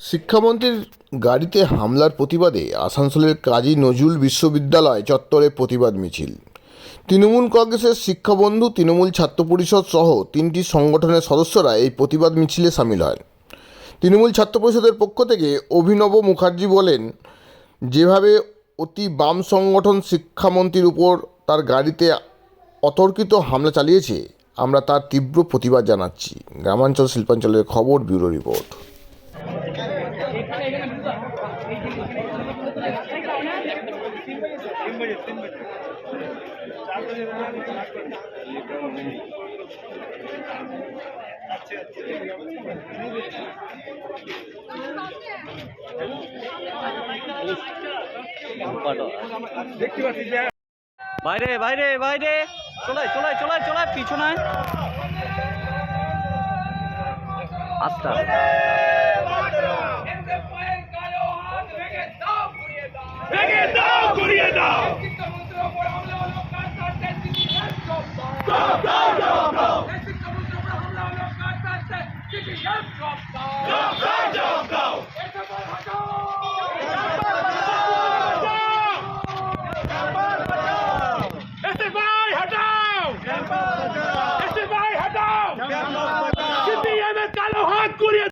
শিক্ষামন্ত্রীর গাড়িতে হামলার প্রতিবাদে আসানসোলের কাজী নজরুল বিশ্ববিদ্যালয় চত্বরে প্রতিবাদ মিছিল। তৃণমূল কংগ্রেসের শিক্ষাবন্ধু, তৃণমূল ছাত্র পরিষদ সহ তিনটি সংগঠনের সদস্যরা এই প্রতিবাদ মিছিলে সামিল হয় তৃণমূল ছাত্র পরিষদের পক্ষ থেকে অভিনব মুখার্জি বলেন, যেভাবে অতি বাম সংগঠন শিক্ষামন্ত্রীর উপর তার গাড়িতে অতর্কিত হামলা চালিয়েছে, আমরা তার তীব্র প্রতিবাদ জানাচ্ছি। গ্রামাঞ্চল শিল্পাঞ্চলের খবর, ব্যুরো রিপোর্ট। বাইরে বাইরে বাইরে। চলাই চলাই চলাই চলাই পিছনে। আস্তে ভেঙে দাও ঘুরিয়ে দাও জবাব দাও এসে ভাই হটাও এসে ভাই হটাও সিপিএম এর কালো হাত ঘুরিয়ে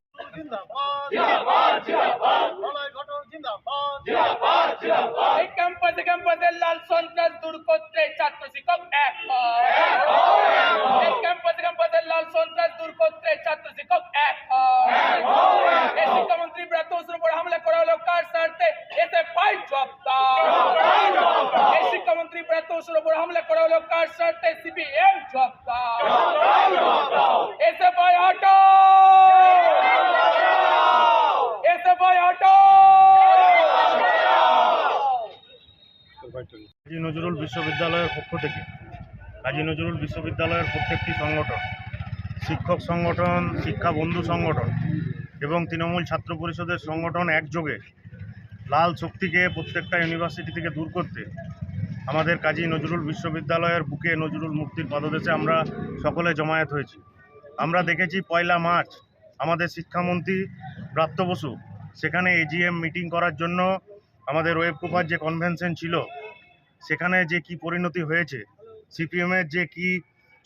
এই ক্যাম্পাসে ক্যাম্পাসে লাল সন্ত্রাস দূর করতে ছাত্র শিক্ষক এক। ক্যাম্পাসে ক্যাম্পাসে লাল সন্ত্রাস দূর করতে ছাত্র শিক্ষক এক শিক্ষামন্ত্রী ব্রাত্য বসুর উপর হামলা করা হলো কার স্বার্থে? এতে পাই জবাব দাও এই শিক্ষামন্ত্রী ব্রাত্য বসুর উপর হামলা করা হলো কার স্বার্থে? সিপিএম জবাব দাও এসে ভাই হটো এসে ভাই কাজী নজরুল বিশ্ববিদ্যালয়ের পক্ষ থেকে কাজী নজরুল বিশ্ববিদ্যালয়ের প্রত্যেকটি সংগঠন, শিক্ষক সংগঠন, শিক্ষা বন্ধু সংগঠন এবং তৃণমূল ছাত্র পরিষদের সংগঠন একযোগে লাল শক্তিকে প্রত্যেকটা ইউনিভার্সিটি থেকে দূর করতে আমাদের কাজী নজরুল বিশ্ববিদ্যালয়ের বুকে নজরুল মুক্তির পাদদেশে আমরা সকলে জমায়েত হয়েছি। আমরা দেখেছি পয়লা মার্চ, আমাদের শিক্ষামন্ত্রী ব্রাত্য বসু, সেখানে এজিএম মিটিং করার জন্য আমাদের ওয়েব কুপার যে কনভেনশন ছিল সেখানে যে কি পরিণতি হয়েছে সিপিএমের যে কি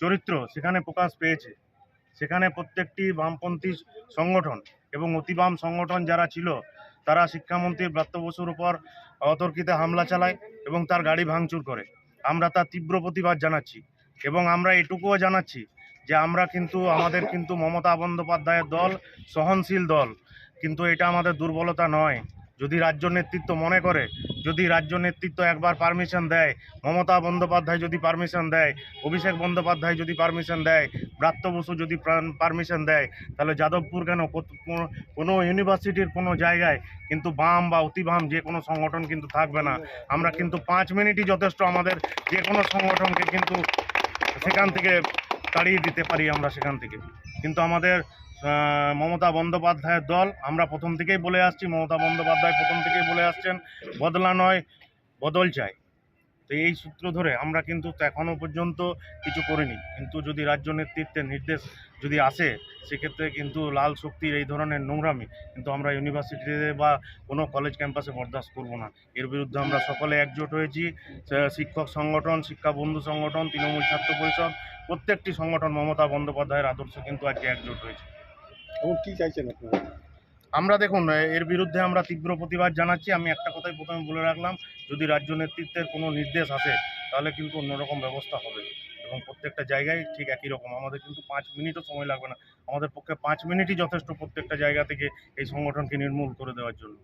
চরিত্র সেখানে প্রকাশ পেয়েছে। সেখানে প্রত্যেকটি বামপন্থী সংগঠন এবং অতিবাম সংগঠন যারা ছিল, তারা শিক্ষামন্ত্রী ব্রাত্য বসুর উপর অতর্কিতে হামলা চালায় এবং তার গাড়ি ভাঙচুর করে। আমরা তার তীব্র প্রতিবাদ জানাচ্ছি এবং আমরা এটুকুও জানাচ্ছি যে আমরা কিন্তু, আমাদের কিন্তু মমতা বন্দ্যোপাধ্যায়ের দল সহনশীল দল। কিন্তু এটা আমাদের দুর্বলতা নয়। যদি রাজ্য নেতৃত্ব মনে করে, যদি রাজ্য নেতৃত্ব একবার পারমিশন দেয়, মমতা বন্দ্যোপাধ্যায় যদি পারমিশন দেয়, অভিষেক বন্দ্যোপাধ্যায় যদি পারমিশন দেয়, ব্রাত্য বসু যদি পারমিশন দেয়, তাহলে যাদবপুর কেন কোনো- ইউনিভার্সিটির কোনো জায়গায় কিন্তু বাম বা অতি বাম যে কোনো সংগঠন কিন্তু থাকবে না। আমরা কিন্তু পাঁচ মিনিটই যথেষ্ট আমাদের যে কোনো সংগঠনকে কিন্তু সেখান থেকে তাড়িয়ে দিতে পারি আমরা সেখান থেকে। কিন্তু আমাদের মমতা বন্দ্যোপাধ্যায়ের দল। আমরা প্রথম থেকেই বলে আসছি, মমতা বন্দ্যোপাধ্যায় প্রথম থেকেই বলে আসছেন, বদলা নয়, বদল চাই। তো এই সূত্র ধরে আমরা কিন্তু এখনও পর্যন্ত কিছু করিনি। কিন্তু যদি রাজ্য নেতৃত্বের নির্দেশ যদি আসে, সেক্ষেত্রে কিন্তু লাল শক্তির এই ধরনের নোংরামি কিন্তু আমরা ইউনিভার্সিটিতে বা কোনো কলেজ ক্যাম্পাসে বরদাস্ত করব না। এর বিরুদ্ধে আমরা সকলে একজোট হয়েছি। শিক্ষক সংগঠন, শিক্ষা বন্ধু সংগঠন, তৃণমূল ছাত্র পরিষদ, প্রত্যেকটি সংগঠন মমতা বন্দ্যোপাধ্যায়ের আদর্শ কিন্তু আজকে একজোট হয়েছে। এখন কি চাইছেন আপনারা? আমরা দেখুন এর বিরুদ্ধে আমরা তীব্র প্রতিবাদ জানাচ্ছি। আমি একটা কথাই প্রথমে বলে রাখলাম, যদি রাজ্য নেতৃত্বের কোনো নির্দেশ আসে, তাহলে কিন্তু অন্যরকম ব্যবস্থা হবে। এবং প্রত্যেকটা জায়গায় ঠিক একই রকম। আমাদের কিন্তু পাঁচ মিনিটও সময় লাগবে না। আমাদের পক্ষে পাঁচ মিনিটই যথেষ্ট প্রত্যেকটা জায়গা থেকে এই সংগঠনকে নির্মূল করে দেওয়ার জন্য।